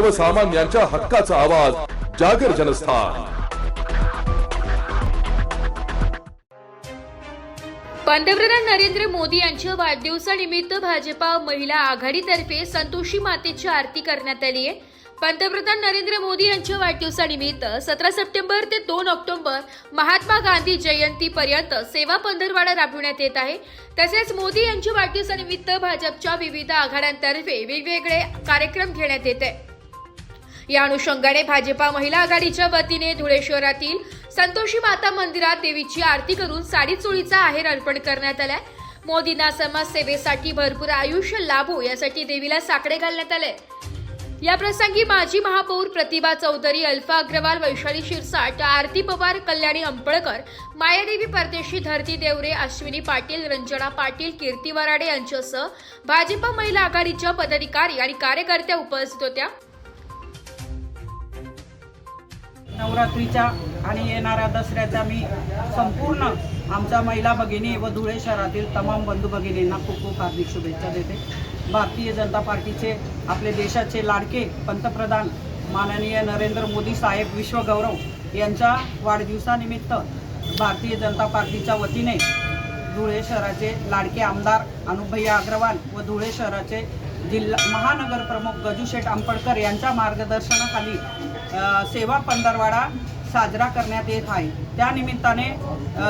सर्वसामान्यांच्या हक्काचा आवाज जागर जनस्थान. पंतप्रधान नरेंद्र मोदी यांच्या वाढदिवसानिमित्त भाजपा महिला आघाडीतर्फे संतोषी मातेची आरती करण्यात आली आहे. पंतप्रधान नरेंद्र मोदी यांच्या वाढदिवसानिमित्त सतरा सप्टेंबर ते दोन ऑक्टोबर महात्मा गांधी जयंतीपर्यंत सेवा पंधरवाडा राबविण्यात येत आहे. तसेच मोदी यांच्या वाढदिवसानिमित्त भाजपच्या विविध आघाड्यांतर्फे वेगवेगळे कार्यक्रम घेण्यात येत आहे. या अनुषंगाने भाजपा महिला आघाडीच्या वतीने धुळे शहरातील संतोषी माता मंदिरात देवीची आरती करून साडी चोळीचा आहेर अर्पण करण्यात आलाय. मोदींना समाजसेवेसाठी भरपूर आयुष्य लाभो यासाठी देवीला साकडे घालण्यात आले. या प्रसंगी माजी महापौर प्रतिभा चौधरी अल्फा अग्रवाल वैशाली शिरसाट आरती पवार कल्याणी अंपळकर मायादेवी परदेशी धरती देवरे अश्विनी पाटील रंजना पाटील कीर्ती वराडे यांच्यासह भाजपा महिला आघाडीच्या पदाधिकारी आणि कार्यकर्त्या उपस्थित होत्या. नवरात्रीच्या आणि येणाऱ्या दसऱ्याच्या मी संपूर्ण आमच्या महिला भगिनी व धुळे शहरातील तमाम बंधू भगिनींना खूप खूप हार्दिक शुभेच्छा देते. भारतीय जनता पार्टीचे आपले देशाचे लाडके पंतप्रधान माननीय नरेंद्र मोदी साहेब विश्वगौरव यांच्या वाढदिवसानिमित्त भारतीय जनता पार्टीच्या वतीने धुळे शहराचे लाडके आमदार अनुभय्या अग्रवाल व धुळे शहराचे जिल्हा महानगर प्रमुख गजूशेठ आंबडकर यांच्या मार्गदर्शनाखाली सेवा पंधरवाडा साजरा करण्यात येत आहे. त्यानिमित्ताने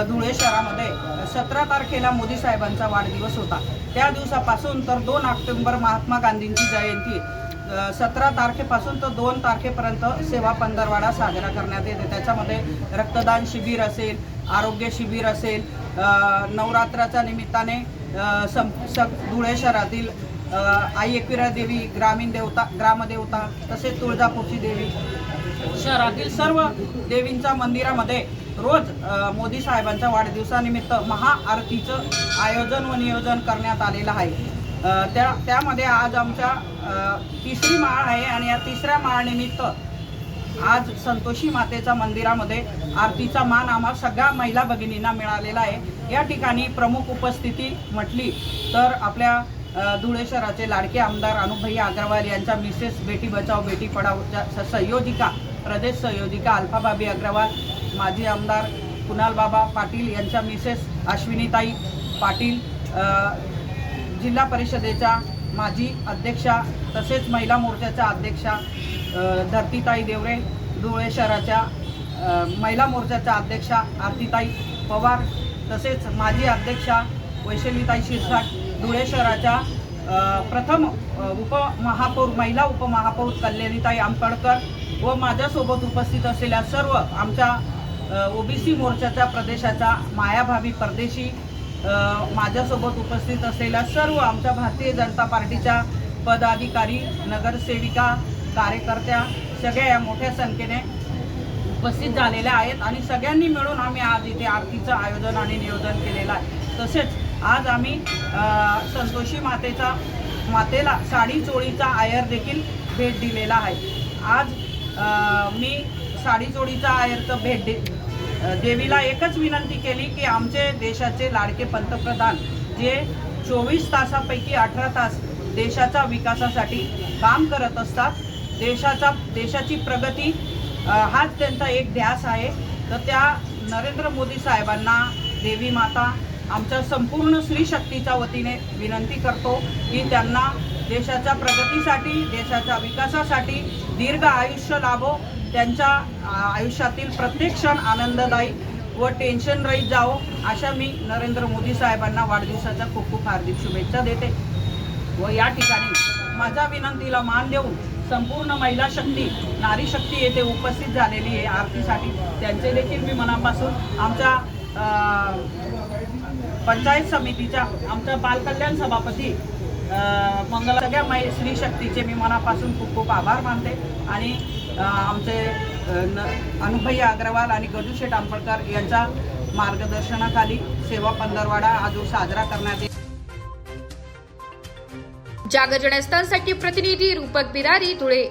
धुळे शहरामध्ये सतरा तारखेला मोदी साहेबांचा वाढदिवस होता. त्या दिवसापासून तर दोन ऑक्टोंबर महात्मा गांधींची जयंती सतरा तारखेपासून तर दोन तारखेपर्यंत सेवा पंधरवाडा साजरा करण्यात येते. त्याच्यामध्ये रक्तदान शिबिर असेल आरोग्य शिबिर असेल नवरात्राच्या निमित्ताने सं स धुळे शहरातील आई एकविरा देवी ग्रामीण देवता ग्रामदेवता तसेच तुळजापूरची देवी. शहरातील सर्व देवींच्या मंदिरामध्ये रोज मोदी साहेबांच्या वाढदिवसानिमित्त महाआरतीचं आयोजन व नियोजन करण्यात आलेलं आहे. त्या त्यामध्ये आज आमच्या तिसरी माळ आहे आणि या तिसऱ्या माळनिमित्त आज संतोषी मातेच्या मंदिरामध्ये आरतीचा मान आम्हा सगळ्या महिला भगिनींना मिळालेला आहे. या ठिकाणी प्रमुख उपस्थिती म्हटली तर आपल्या धुळे शहराचे लाडके आमदार अनुभैया अग्रवाल यांच्या मिसेस बेटी बचाव बेटी पढावच्या स- संयोजिका प्रदेश संयोजिका अल्फाबाबी अग्रवाल माजी आमदार कुणाल बाबा पाटील यांच्या मिसेस अश्विनीताई पाटील जिल्हा परिषदेच्या माजी अध्यक्षा तसेच महिला मोर्चाच्या अध्यक्षा धरतीताई देवरे धुळे शहराच्या महिला मोर्चाच्या अध्यक्षा आरतीताई पवार तसेच माजी अध्यक्षा वैशालीताई शिरसाट धुळे शहराच्या प्रथम उपमहापौर महिला उपमहापौर कल्याणीताई आंबेडकर व माझ्यासोबत उपस्थित असलेल्या सर्व आमच्या ओबीसी मोर्चाच्या प्रदेशाच्या मायाभावी परदेशी माझ्यासोबत उपस्थित असलेल्या सर्व आमच्या भारतीय जनता पार्टीच्या पदाधिकारी नगरसेविका कार्यकर्त्या सगळ्या या मोठ्या संख्येने उपस्थित झालेल्या आहेत आणि सगळ्यांनी मिळून आम्ही आज इथे आरतीचं आयोजन आणि नियोजन केलेलं आहे. तसेच आज आम्ही संतोषी मातेचा मातेला साडी चोळीचा आयर देखील भेट दिलेला आहे. आज मी साडी चोळीचा आयरचं भेट दे देवीला एकच विनंती केली की आमचे देशाचे लाडके पंतप्रधान जे चोवीस तासापैकी अठरा तास देशाच्या विकासासाठी काम करत असतात देशाचा देशाची प्रगती हाच त्यांचा एक ध्यास आहे. तर त्या नरेंद्र मोदी साहेबांना देवी माता आमच्या संपूर्ण स्त्री शक्तीच्या वतीने विनंती करतो की त्यांना देशाच्या प्रगतीसाठी देशाच्या विकासासाठी दीर्घ आयुष्य लाभो. त्यांच्या आयुष्यातील प्रत्येक क्षण आनंददायी व टेन्शन रहित जावो. अशा मी नरेंद्र मोदी साहेबांना वाढदिवसाच्या खूप खूप हार्दिक शुभेच्छा देते. व या ठिकाणी माझ्या विनंतीला मान देऊन संपूर्ण महिला शक्ती नारी शक्ती येथे उपस्थित झालेली आहे. आरतीसाठी त्यांचे देखील मी मनापासून आमच्या पंचायत समितीच्या आमच्या बालकल्याण सभापती अ, मंगला सगळ्या मै श्री शक्तीचे मी मनापासून खूप खूप आभार मानते. आणि आमचे अ, न अग्रवाल आणि गजूशेठ आंबेडकर यांच्या मार्गदर्शनाखाली सेवा पंधरवाडा आज साजरा करण्यात येईल. जागजणस्थांसाठी प्रतिनिधी रूपक बिरारी धुळे.